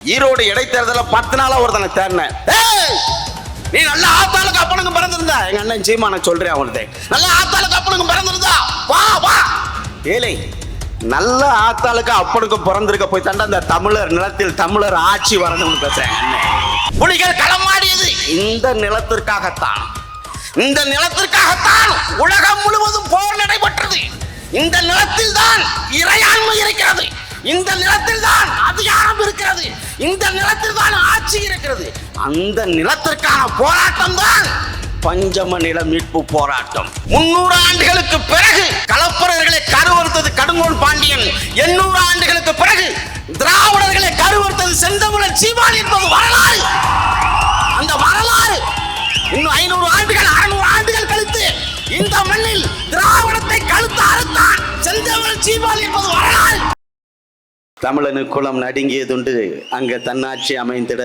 ஈரோடு இடைத்தேர்தல பத்து நாளா ஒருத்தனை தேர்னேன் நீ நல்ல ஆத்தாளுக்கு அப்பனுக்கு பிறந்திருந்தா. எங்க அண்ணன் சீமா நான் சொல்றேன் அவனுக்கு நல்ல ஆத்தாளுக்கு அப்பனுக்கு பிறந்திருந்தா. வா வா. ஏலை நல்ல ஆத்தாளுக்கு அப்பனுக்கு பிறந்திருக்க போய் தண்ட அந்த தமிழர் நிலத்தில் தமிழர் ஆட்சி வரணும்னு பேசுறேன் புலிகள் களமாடியது இந்த நிலத்திற்காகத்தான். இந்த நிலத்திற்காகத்தான் உலகம் முழுவதும் போர் நடைபெற்றது. இந்த நிலத்தில் தான் இறையாண்மை இருக்கிறது. இந்த நிலத்தில் தான் இந்த நிலத்தில் தான் ஆட்சி இருக்கிறது. அந்த நிலத்திற்கான போராட்டம் தான் பஞ்சம நில மீட்பு போராட்டம். முன்னூறு ஆண்டுகளுக்கு பிறகு கலப்பரர்களை கருவறுத்தது கடுங்கோல் பாண்டியன். எண்ணூறு ஆண்டுகளுக்கு பிறகு திராவிடர்களை கருவறுத்தது செந்தமிழன் சீமான் என்பது வரலாறு. அந்த வரலாறு இன்னும் ஐநூறு ஆண்டுகள் அறுநூறு ஆண்டுகள் கழித்து இந்த மண்ணில் திராவிடத்தை கழுத்து அறுத்தான் செந்தமிழ் சீமான் என்பது வரலாறு. தமிழனு குலம் நடுங்கியதுண்டு அங்க தன்னாட்சி அமைந்திட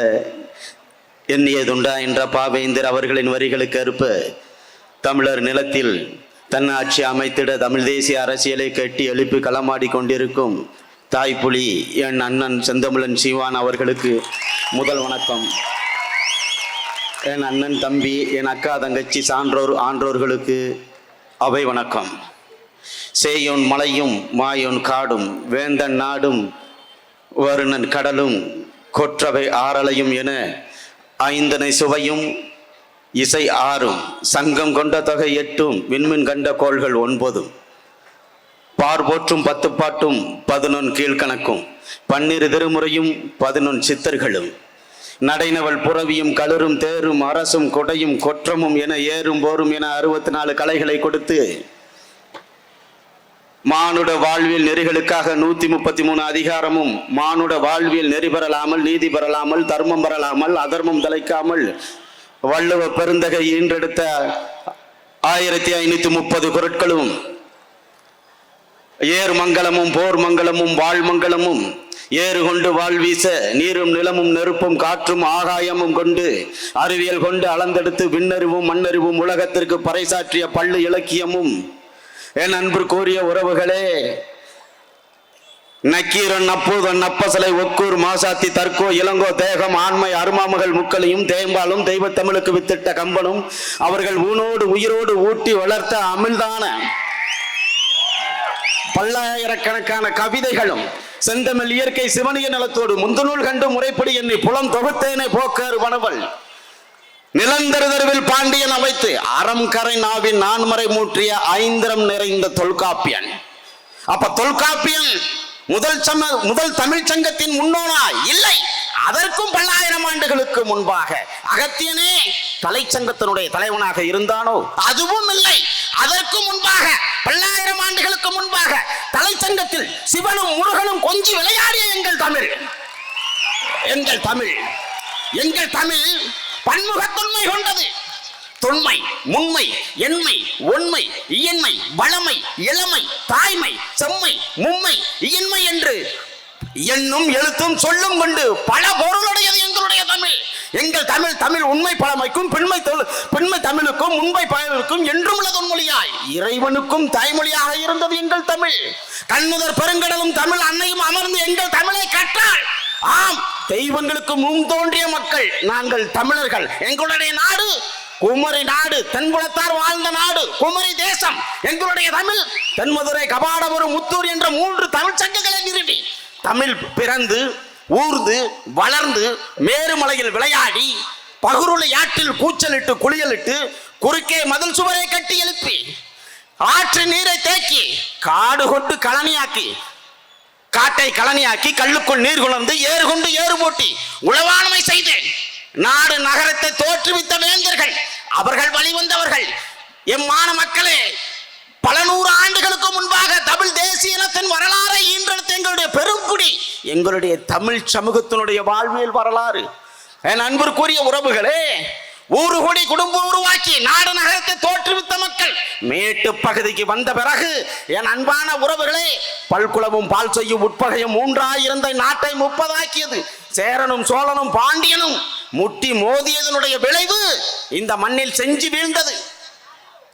எண்ணியதுண்டா என்ற பாவேந்தர் அவர்களின் வரிகளுக்கு அறுப்ப தமிழர் நிலத்தில் தன்னாட்சி அமைத்திட தமிழ் தேசிய அரசியலை கட்டி எழுப்பி களமாடி கொண்டிருக்கும் தாய்ப்புலி என் அண்ணன் செந்தமிழன் சிவான் அவர்களுக்கு முதல் வணக்கம். என் அண்ணன் தம்பி என் அக்கா தங்கச்சி சான்றோர் ஆன்றோர்களுக்கு அவை வணக்கம். சேயோன் மலையும் மாயோன் காடும் வேந்தன் நாடும் வருணன் கடலும் கொற்றவை ஆறலையும் என ஐந்தனை சுவையும் இசை ஆறும். சங்கம் கொண்ட தொகை எட்டும் விண்மின் கண்ட கோள்கள் ஒன்பதும். பார்போற்றும் பத்து பாட்டும் பதினொன் கீழ்கணக்கும். பன்னிரு திருமுறையும் பதினொன் சித்தர்களும். நடைனவள் புறவியும் களரும் தேரும் அரசும் கொடையும் கொற்றமும் என ஏறும் போரும் என அறுபத்தி நாலு கலைகளை கொடுத்து மானுட வாழ்வியல் நெறிகளுக்காக நூத்தி முப்பத்தி மூணு அதிகாரமும் மானுட வாழ்வியல் நெறி பெறலாமல் நீதி பெறலாமல் தர்மம் பெறலாமல் அதர்மம் தலைக்காமல் வள்ளுவ பெருந்தகை ஈன்றெடுத்த ஆயிரத்தி ஐநூத்தி முப்பது பொருட்களும் ஏர் மங்கலமும் போர் மங்கலமும் வாழ்மங்கலமும் ஏறு கொண்டு வாழ் வீச நீரும் நிலமும் நெருப்பும் காற்றும் ஆகாயமும் கொண்டு அறிவியல் கொண்டு அளந்தெடுத்து விண்ணறிவும் மண்ணறிவும் உலகத்திற்கு பறைசாற்றிய பள்ளு இலக்கியமும் என் அன்பு கூறிய உறவுகளே நக்கீரன் அப்பூதன் நப்பசலை ஒக்கூர் மாசாத்தி தற்கோ இளங்கோ தேகம் ஆண்மை அருமாமகள் முக்களையும் தேம்பாலும் தெய்வத்தமிழுக்கு வித்திட்ட கம்பனும் அவர்கள் ஊனோடு உயிரோடு ஊட்டி வளர்த்த அமிழ்தான பல்லாயிரக்கணக்கான கவிதைகளும் செந்தமிழ் இயற்கை சிவனிய நலத்தோடு முந்துநூல் கண்டு முறைப்படி என்னை புலம் தொகுத்தேனே போக்காறு வனவள். நிலந்தருதருவில் பாண்டியன் அமைத்து அறம் கரை நாவின் நான்மறை மூற்றிய ஐந்திரம் நிறைந்த தொல்காப்பியன். அப்ப தொல்காப்பியன் முதல் சம முதல் தமிழ் சங்கத்தின் முன்னோனா? இல்லை. அதற்கும் பல்லாயிரம் ஆண்டுகளுக்கு முன்பாக அகத்தியனே தலைச்சங்கத்தினுடைய தலைவனாக இருந்தானோ? அதுவும் இல்லை. அதற்கு முன்பாக பல்லாயிரம் ஆண்டுகளுக்கு முன்பாக தலைச்சங்கத்தில் சிவனும் முருகனும் கொஞ்சி விளையாடிய எங்கள் தமிழ். எங்கள் தமிழ். எங்கள் தமிழ் பன்முகத்தன்மை கொண்டது. தொன்மை முன்மை எண்மை ஒன்மை இயன்மை வளமை இளமை தாய்மை செம்மை மும்மை இயன்மை என்று எண்ணும் எழுத்தும் சொல்லும் கொண்டு பல பொருளுடையது எங்களுடைய தமிழ். எங்கள் தமிழ் தமிழ் உண்மை பழமைக்கும் பெண்மை பெண்மை தமிழுக்கும் உண்மை பழமைக்கும் என்றும் உள்ள தொன்மொழியாய். இறைவனுக்கும் தாய்மொழியாக இருந்தது எங்கள் தமிழ். கண்ணுதர் பெருங்கடலும் தமிழ் அன்னையும் அமர்ந்து எங்கள் தமிழை கற்றாள். ஆம் தெய்வங்களுக்கு முன் தோன்றிய மக்கள் நாங்கள் தமிழர்கள். எங்களுடைய நாடு குமரி நாடு தென்புலத்தார் வாழ்ந்த நாடு குமரி தேசம். எங்களுடைய தமிழ் தென்மதுரை கபாடபுரம் முத்தூர் என்ற மூன்று தமிழ் சங்கங்களை நிறுவி தமிழ் பிறந்து ஊர்ந்து வளர்ந்து மேருமலையில் விளையாடி பகுருளை ஆற்றில் கூச்சலிட்டு குளியலிட்டு குறுக்கே மதில் சுவரை கட்டி எழுப்பி ஆற்று நீரை தேக்கி காடு கொண்டு கழனியாக்கி காட்டை கழனியாக்கி கல்லுக்குள் நீர் குளர்ந்து ஏறு கொண்டு ஏறு போட்டி உளவாண்மை செய்தேன். நாடு நகரத்தை தோற்றுவித்த வேந்தர்கள் அவர்கள் வழிவந்தவர்கள் எம்மான மக்களே பல நூறு ஆண்டுகளுக்கு முன்பாக தமிழ் தேசிய இனத்தின் வரலாறை ஈன்றெடுத்த எங்களுடைய பெருங்குடி எங்களுடைய தமிழ் சமூகத்தினுடைய வாழ்வியல் வரலாறு. என் அன்பிற்குரிய உறவுகளே ஊரு கொடி குடும்பம் உருவாக்கி நாடு நகரத்தை தோற்றுவித்த மக்கள். மேட்டு பகுதிக்கு வந்த பிறகு என் அன்பான உறவுகளே பல்குளமும் பால் செய்யும் உட்பகையும் மூன்றாயிருந்த நாட்டை முப்பதாக்கியது. சேரனும் சோழனும் பாண்டியனும் முட்டி மோதியதனுடைய விளைவு இந்த மண்ணில் செஞ்சு வீழ்ந்தது.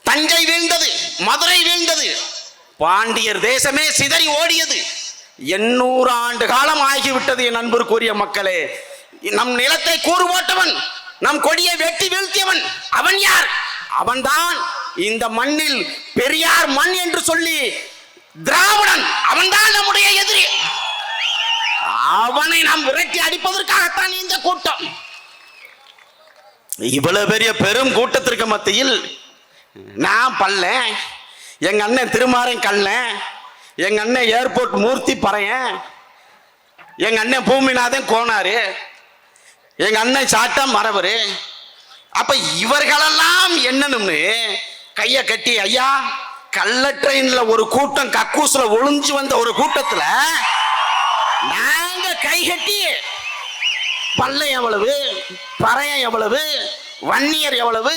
தஞ்சை வீழ்ந்தது மதுரை வீழ்ந்தது. பாண்டியர் தேசமே சிதறி ஓடியது. எண்ணூறு ஆண்டு காலம் ஆகிவிட்டது என் அன்பு கூறிய மக்களே. நம் நிலத்தை கூறு போட்டவன் நம் கொடியை வெட்டி வீழ்த்தியவன் அவன் யார்? அவன்தான் இந்த மண்ணில் பெரியார் மண் என்று சொல்லி திராவிடன். அவன்தான் நம்முடைய எதிரி. அவனை நாம் விரட்டி அடிப்பதற்காகத்தான் இந்த கூட்டம். இவ்வளவு பெரிய பெரும் கூட்டத்திற்கு மத்தியில் நான் பல்ல எங்க அண்ணன் திருமாறன் கல்ல எங்க அண்ணன் ஏர்போர்ட் மூர்த்தி பறையன் எங்க அண்ணன் பூமிநாதன் கோனாரு எங்க அண்ணன் சாட்டா மரபரு அப்ப இவர்களெல்லாம் என்னன்னு கைய கட்டி ஐயா கள்ள ட்ரெயின்ல ஒரு கூட்டம் கக்கூசுல ஒளிஞ்சு வந்த ஒரு கூட்டத்துல நாங்க கை கட்டி பல்லம் எவ்வளவு பறையம் எவ்வளவு வன்னியர் எவ்வளவு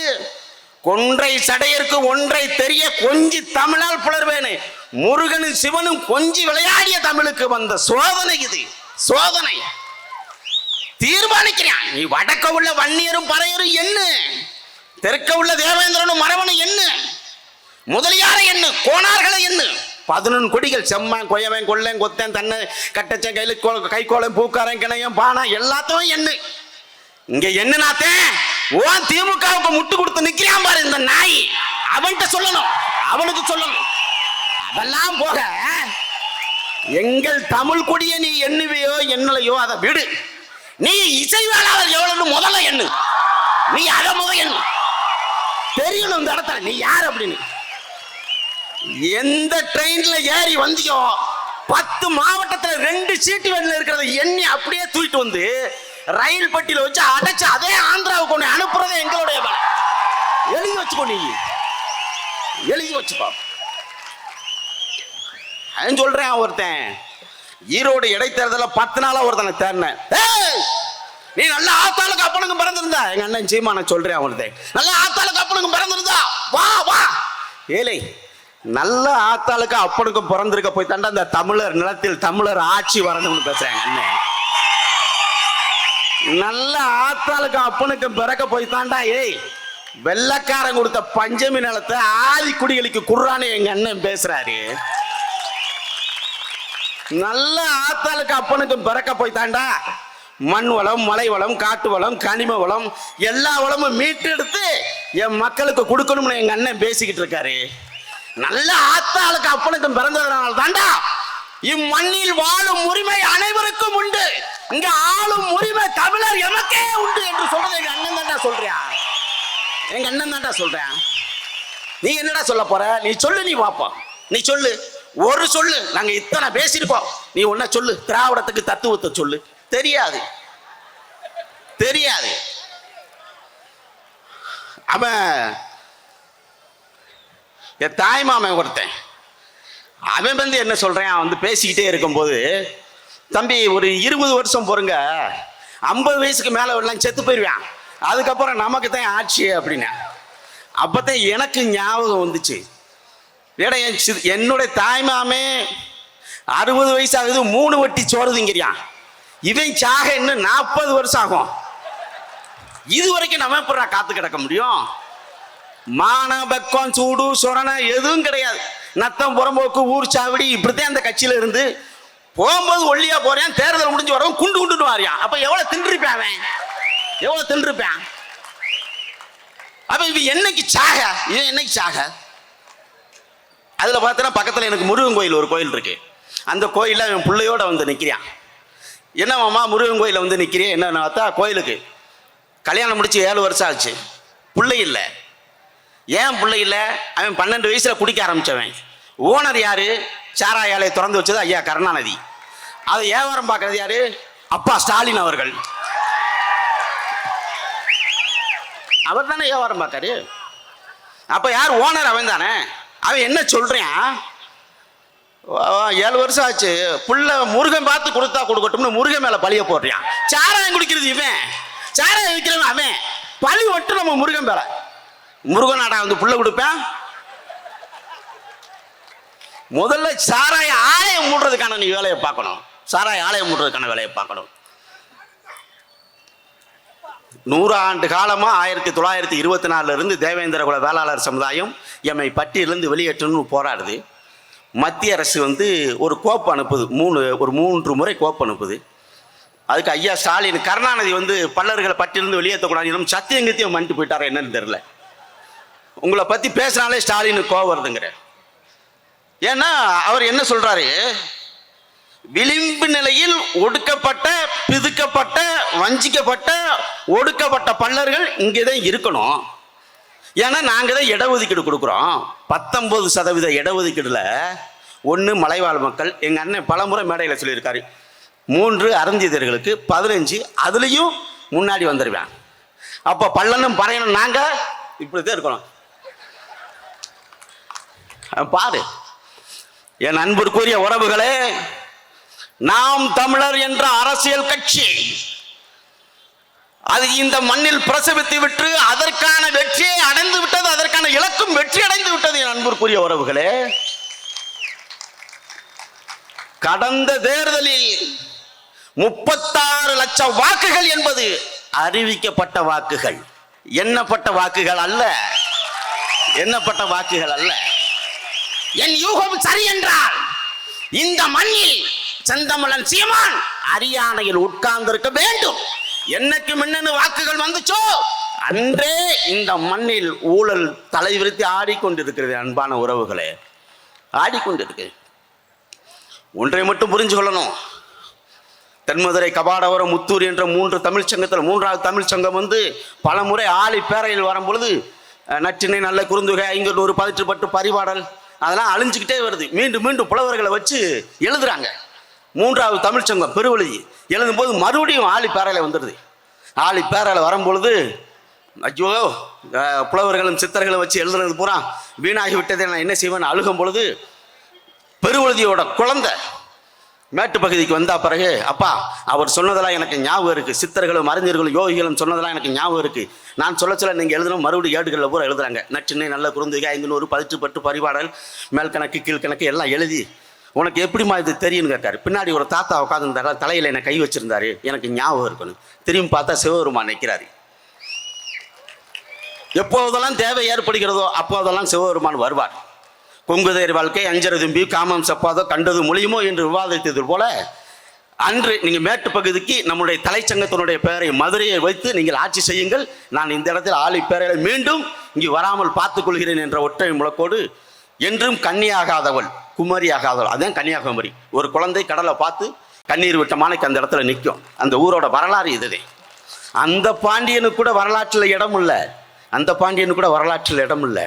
கொன்றை சடையருக்கு ஒன்றை தெரிய கொஞ்சி தமிழால் புலர்வேனு. முருகனும் சிவனும் கொஞ்சி விளையாடிய தமிழுக்கு வந்த சோதனை இது சோதனை. தீர்மானிக்கிறான் நீ வடக்க உள்ள வன்னியரும் பறையரும் என்ன? தெற்க உள்ள தேவேந்திரனும் மரவனும் என்ன? முதலியார என்ன? கோணார்களை என்ன? பதினொன்று கொடிகள் செம்மன் கொயவன் கொள்ளன் கொத்தன் தன்னை கட்டச்சன் கையில் கோ கைக்கோளம் பூக்காரன் கிணையம் பானா எல்லாத்தையும் என்ன? இங்க என்னனாத்தே ஓ திமுகவுக்கு முட்டு கொடுத்து நிக்கிறான் பாரு இந்த நாய். அவன்கிட்ட சொல்லணும். அவனுக்கு சொல்லணும். அதெல்லாம் போக எங்கள் தமிழ் கொடியை நீ எண்ணுவையோ எண்ணலையோ அதை விடு. நீ இசைவேளாளர் எவ்வளவு முதல்ல எண்ணு. நீ அதை முத எண்ணு. தெரியணும் இந்த இடத்துல. நீ யார் அப்படின்னு. எந்த ட்ரெயின்ல ஏறி வந்தியோ பத்து மாவட்டத்துல ரெண்டு சீட்டு வேணுல இருக்கிறத எண்ணி அப்படியே தூக்கிட்டு வந்து ரயில் பட்டியில வச்சு அடைச்சு அதே ஆந்திராவுக்கு கொண்டு அனுப்புறதே எங்களுடைய வேலை. எழுதி வச்சுக்கோ நீ. எழுதி வச்சுக்கோ. சொல்றேன் ஒருத்தன்? ஈரோடு இடைத்தேர்தல பத்து நாளா ஒருத்தனை தேர்னேன் நீ நல்ல ஆத்தாளுக்கு அப்பனுக்கு பிறந்திருந்தா. எங்க அண்ணன் சீமா நான் சொல்றேன் ஒருத்தன் நல்ல ஆத்தாளுக்கு அப்பனுக்கு பிறந்திருந்தா. வா வா. ஏலே நல்ல ஆத்தாளுக்கு அப்பனுக்கும் பிறந்திருக்க போய் தாண்டா இந்த தமிழர் நிலத்தில் தமிழர் ஆட்சி வரணும்னு பேசுறேன் அண்ணன் நல்ல ஆத்தாளுக்கு அப்பனுக்கு பிறக்க போய் தாண்டா ஏய் வெள்ளக்காரன் கொடுத்த பஞ்சமி நிலத்தை ஆதி குடிகளுக்கு குர்றான்னு எங்க அண்ணன் பேசுறாரு. நல்ல ஆத்தாளுக்கு அப்பனுக்கும் பிறக்க போய் தாண்டா மண் வளம் மலை வளம் காட்டு வளம் கனிம வளம் எல்லா வளமும் மீட்டெடுத்து என் மக்களுக்கு கொடுக்கணும்னு எங்கள் அண்ணன் பேசிக்கிட்டு இருக்காரு. நல்ல ஆத்தாளுக்கு அப்பனுக்கும் பிறந்ததுனால தாண்டா. இம்மண்ணில் வாழும் உரிமை அனைவருக்கும் உண்டு. இங்க ஆளும் உரிமை தமிழர் எமக்கே உண்டு என்று சொல்றது எங்க அண்ணன் தாண்டா சொல்றியா? எங்க அண்ணன் தாண்டா சொல்றேன். நீ என்னடா சொல்ல போற? நீ சொல்லு நீ பாப்போம் நீ சொல்லு. ஒரு சொல்லு. நாங்க இத்தனை பேசியிருப்போம் நீ ஒன்ன சொல்லு. திராவிடத்துக்கு தத்துவத்தை சொல்லு. தெரியாது. தெரியாது. அவன் என் தாய் மாமன் ஒருத்தன் அவன் வந்து என்ன சொல்கிறேன் அவன் வந்து பேசிக்கிட்டே இருக்கும்போது தம்பி ஒரு இருபது வருஷம் பொறுங்க. ஐம்பது வயசுக்கு மேலே எல்லாம் செத்து போயிடுவான் அதுக்கப்புறம் நமக்கு தான் ஆட்சி அப்படின்னு. அப்போதான் எனக்கு ஞாபகம் வந்துச்சு. ஏடா என் சி- என்னுடைய தாய்மாமே அறுபது வயசு ஆகுது மூணு வட்டி சோறுதுங்கிறியான் இவன் சாக இன்னும் நாற்பது வருஷம் ஆகும். இது வரைக்கும் நம்ம எப்படி காத்து கிடக்க முடியும்? மான பக்கம் சூடு சொரணை எதுவும் கிடையாது. நத்தம் புறம்போக்கு ஊர் சாவடி இப்படித்தான் அந்த கட்சியில இருந்து போகும்போது ஒல்லியா போறேன் தேர்தல் முடிஞ்சு வரவும் குண்டு குண்டுன்னு வாரியான். அப்ப எவ்வளவு தின்றுப்பான் அவன்? எவ்வளவு தின்றுப்பேன் அப்ப இவன் என்னைக்கு சாக? இவன் என்னைக்கு சாக? அதுல பார்த்தோன்னா பக்கத்துல எனக்கு முருகன் கோயில் ஒரு கோயில் இருக்கு. அந்த கோயில்ல அவன் பிள்ளையோட வந்து நிக்கிறான். என்ன மாமா முருகன் கோயிலில் வந்து நிக்கிறேன் என்ன பார்த்தா கோயிலுக்கு. கல்யாணம் முடிச்சு ஏழு வருஷம் ஆச்சு. பிள்ளை இல்லை. ஏன் பிள்ளை இல்லை? அவன் பன்னெண்டு வயசில் குடிக்க ஆரம்பித்தவன் ஓனர் யார்? சாராய ஆலையை திறந்து வச்சது ஐயா கருணாநிதி. அதை வியாபாரம் பார்க்குறது யார்? அப்பா ஸ்டாலின் அவர்கள். அவர் தானே வியாபாரம் பார்க்காரு அப்போ யார்? ஓனர் அவன் தானே. அவன் என்ன சொல்கிறான் ஏழு வருஷம் ஆச்சு. புள்ள முருகன் பார்த்து கொடுத்தா கொடுக்கட்டும்னு முருகன் மேலே பழிய போடுறான். சாராயம் குடிக்கிறது இவன். சாராயம் விற்கிறவன் அவன். பழி ஒட்டு நம்ம முருகன் மேல. முருகனாடா வந்து புள்ள கொடுப்பேன். முதல்ல சாராய ஆலயம் மூடுறதுக்கான நீ வேலையை பார்க்கணும். சாராய ஆலயம் மூடுறதுக்கான வேலையை பார்க்கணும். நூறு ஆண்டு காலமாக ஆயிரத்தி தொள்ளாயிரத்தி இருபத்தி நாலுலேருந்து தேவேந்திர குல வேளாளர் சமுதாயம் எம்மை பட்டியலிருந்து வெளியேற்றணும்னு போராடுது. மத்திய அரசு வந்து ஒரு கோப்பு அனுப்புது. மூணு ஒரு மூன்று முறை கோப்பு அனுப்புது. அதுக்கு ஐயா ஸ்டாலின் கருணாநிதி வந்து பல்லர்களை பட்டியலிருந்து வெளியேற்றக்கூடாது இன்னும் சத்தியங்கத்தையும் பண்ணிட்டு போயிட்டாரோ என்னன்னு தெரியல. உங்களை பற்றி பேசினாலே ஸ்டாலின் கோவம் வருதுங்கிற. ஏன்னா அவர் என்ன சொல்கிறாரு விளிம்பு நிலையில் ஒடுக்கப்பட்ட பிதுக்கப்பட்ட வஞ்சிக்கப்பட்ட ஒடுக்கப்பட்ட பல்லர்கள் இங்கே தான் இருக்கணும். ஏன்னா நாங்கள் தான் இடஒதுக்கீடு கொடுக்குறோம். பத்தொம்பது சதவீத இடஒதுக்கீடுல ஒன்று மலைவாழ் மக்கள் எங்கள் அண்ணன் பலமுறை மேடையில் சொல்லியிருக்காரு. மூன்று அருந்தியதர்களுக்கு பதினஞ்சு அதுலேயும் முன்னாடி வந்துடுவேன் அப்போ பல்லனும் பறையணும் நாங்கள் இப்படி தான் இருக்கிறோம் பாரு என் அன்பிற்குரிய உறவுகளே நாம் தமிழர் என்ற அரசியல் கட்சி அது இந்த மண்ணில் பிரசவித்து விட்டு அதற்கான வெற்றியை அடைந்து விட்டது அதற்கான இலக்கும் வெற்றி அடைந்து விட்டது என் அன்பிற்குரிய உறவுகளே. கடந்த தேர்தலில் முப்பத்தாறு லட்சம் வாக்குகள் என்பது அறிவிக்கப்பட்ட வாக்குகள். எண்ணப்பட்ட வாக்குகள் அல்ல. எண்ணப்பட்ட வாக்குகள் அல்ல. என் யூகம் சரி என்றால் இந்த மண்ணில் செந்தமலன் சீமான் அரியானையில் உட்கார்ந்திருக்க வேண்டும். என்னைக்கு மின்னணு வாக்குகள் வந்துச்சோ அன்றே இந்த மண்ணில் ஊழல் தலைவிரித்து ஆடிக்கொண்டிருக்கிறது அன்பான உறவுகளே. ஆடிக்கொண்டிருக்கு. ஒன்றை மட்டும் புரிஞ்சு கொள்ளணும். தென்மதுரை கபாடவரம் முத்தூர் என்ற மூன்று தமிழ்ச் சங்கத்தில் மூன்றாவது தமிழ் சங்கம் வந்து பல முறை ஆளி பேரையில் வரும் பொழுது நற்றினை நல்ல குறுந்தொகை ஐங்கூறு பதிற்று பட்டு பரிபாடல் அதெல்லாம் அழிஞ்சுக்கிட்டே வருது. மீண்டும் மீண்டும் புலவர்களை வச்சு எழுதுறாங்க. மூன்றாவது தமிழ்ச்சங்கம் பெருவழுதி எழுதும் போது மறுபடியும் ஆளி பேரையில் வந்துடுது. ஆளி பேரையில் வரும்பொழுது ஐயோ புலவர்களும் சித்தர்களும் வச்சு எழுதுறது பூரா வீணாகி விட்டதை நான் என்ன செய்வேன்? அழுகும் பொழுது பெருவழுதியோட குழந்தை மேட்டு பகுதிக்கு வந்த பிறகு அப்பா அவர் சொன்னதெல்லாம் எனக்கு ஞாபகம் இருக்குது சித்தர்களும் அறிஞர்களும் யோகிகளும் சொன்னதெல்லாம் எனக்கு ஞாபகம் இருக்குது நான் சொல்ல சொல்ல நீங்கள் எழுதணும் மறுபடியும் ஏடுகளில் பூரா எழுதுறாங்க. நச்சினை நல்ல குறுந்தொகை ஐநூறு பதிற்று பட்டு பரிபாடல் மேல் கணக்கு கீழ்கணக்கு எல்லாம் எழுதி உனக்கு எப்படிம்மா இது தெரியும்னு கேட்டார் பின்னாடி ஒரு தாத்தா உட்காந்துருந்தாரா தலையில் என்னை கை வச்சுருந்தாரு. எனக்கு ஞாபகம் இருக்கணும். திரும்பி பார்த்தா சிவபெருமான் நிற்கிறாரு எப்போதெல்லாம் தேவை ஏற்படுகிறதோ அப்போதெல்லாம் சிவபெருமான் வருவார். கொங்குதேர் வாழ்க்கை அஞ்சரை தும்பி காமம் செப்பாதோ கண்டது மொழியுமோ என்று விவாதித்தது போல அன்று நீங்கள் மேட்டு பகுதிக்கு நம்முடைய தலைச்சங்கத்தினுடைய பெயரை மதுரையை வைத்து நீங்கள் ஆட்சி செய்யுங்கள். நான் இந்த இடத்தில் ஆளி பேரையை மீண்டும் இங்கு வராமல் பார்த்துக் கொள்கிறேன் என்ற ஒற்றை முழக்கோடு என்றும் கண்ணியாகாதவள் குமரி ஆகாதவள். அதுதான் கன்னியாகுமரி. ஒரு குழந்தை கடலை பார்த்து கண்ணீர் விட்ட மானைக்கு அந்த இடத்துல நிற்கும். அந்த ஊரோட வரலாறு இதுதே. அந்த பாண்டியனுக்கு கூட வரலாற்றில் இடம் இல்லை. அந்த பாண்டியனுக்கு கூட வரலாற்றில் இடம் இல்லை.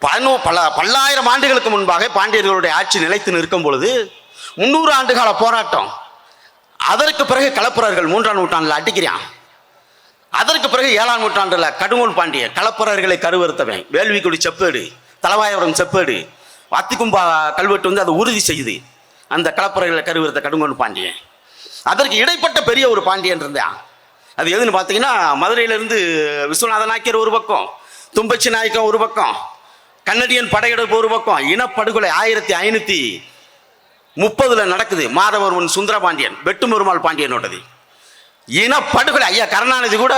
பதினோ பல பல்லாயிரம் ஆண்டுகளுக்கு முன்பாக பாண்டியர்களுடைய ஆட்சி நிலைத்து நிற்கும் பொழுது முன்னூறு ஆண்டுகால போராட்டம். அதற்கு பிறகு கலப்புறர்கள் மூன்றாம் நூற்றாண்டில் அடிக்கிறான். அதற்கு பிறகு ஏழாம் நூற்றாண்டில் கடுங்கோல் பாண்டிய கலப்புறர்களை கருவறுத்தவன். வேள்விக்குடி செப்பேடு தலவாயபுரம் செப்பேடு அத்திக்கும்பா கல்வெட்டு வந்து அதை உறுதி செய்யுது. அந்த கலப்பறைகளை கருவிருத்த கடுங்கோல் பாண்டியன். அதற்கு இடைப்பட்ட பெரிய ஒரு பாண்டியன் இருந்தான். அது எதுன்னு பார்த்தீங்கன்னா மதுரையிலேருந்து விஸ்வநாத நாயக்கர் ஒரு பக்கம் தும்பச்சி நாயக்கம் ஒரு பக்கம் கன்னடியன் படையெடுப்பு ஒரு பக்கம் இனப்படுகொலை ஆயிரத்தி ஐநூற்றி முப்பதுல நடக்குது. மாதவர்மன் சுந்தரபாண்டியன் வெட்டுமருமாள் பாண்டியனோடது. இனப்படுகொலை ஐயா கருணாநிதி கூட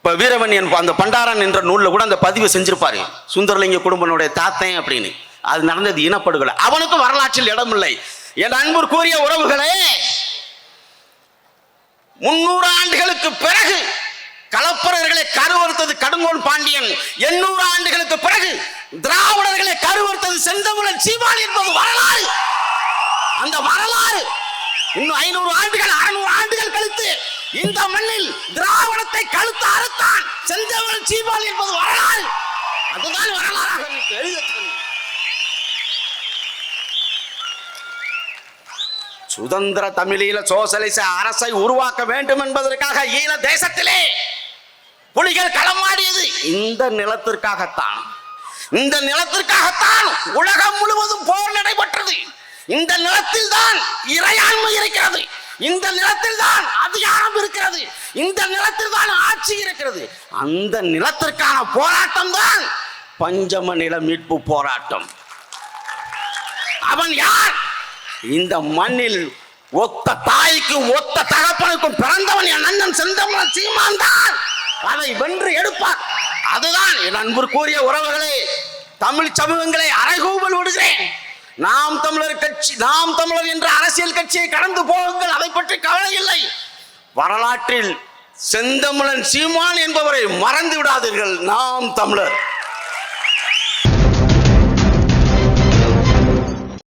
இப்போ வீரவன் என் அந்த பண்டாரன் என்ற நூலில் கூட அந்த பதிவு செஞ்சிருப்பாரு. சுந்தரலிங்க குடும்பனுடைய தாத்தன் அப்படின்னு. அது நடந்தது இனப்படுகொலை. அவனுக்கும் வரலாற்றில் இடம் இல்லை என் அன்பு கூறிய உறவுகளே முன்னூறு ஆண்டுகளுக்கு பிறகு கலப்பரர்களை கருவறுத்தது கடுங்கோன் பாண்டியன். எண்ணூறு ஆண்டுகளுக்கு பிறகு திராவிடர்களை கருவறுத்தது செந்தமிழன் சீமான் என்பது வரலாறு. அந்த வரலாறு இன்னும் ஐநூறு ஆண்டுகள் அறுநூறு ஆண்டுகள் கழித்து இந்த மண்ணில் திராவிடத்தை கழுத்து அறுத்தான் செஞ்சவன் சீமான் என்பது வரலாறு. அதுதான் வரலாறாக சுதந்திர தமிழீழ சோசலிச அரசை உருவாக்க வேண்டும் என்பதற்காக ஈழ தேசத்திலே புலிகள் களமாடியது இந்த நிலத்திற்காகத்தான். இந்த நிலத்திற்காகத்தான் உலகம் முழுவதும் போர் நடைபெற்றது. இந்த நிலத்தில் தான் இறையாண்மை இருக்கிறது. இந்த நிலத்தில் தான் அதிகாரம் இருக்கிறது. இந்த நிலத்தில் தான் ஆட்சி இருக்கிறது. அந்த நிலத்திற்கான போராட்டம் தான் பஞ்சம நில மீட்பு போராட்டம். அவன் யார்? இந்த மண்ணில் ஒத்த தாய்க்கும் ஒத்த தகப்பனுக்கும் பிறந்தவன் என் அண்ணன் செந்தமன் சீமான் தான். அதை வென்று எடுப்பார் அதுதான் என் அன்பு கூறிய உறவுகளே தமிழ் சமூகங்களை அறைகூவல் விடுகிறேன். நாம் தமிழர் கட்சி நாம் தமிழர் என்ற அரசியல் கட்சியை கடந்து போகுங்கள். அதை பற்றி கவலை இல்லை. வரலாற்றில் செந்தமிழன் சீமான் என்பவரை மறந்து விடாதீர்கள். நாம் தமிழர்.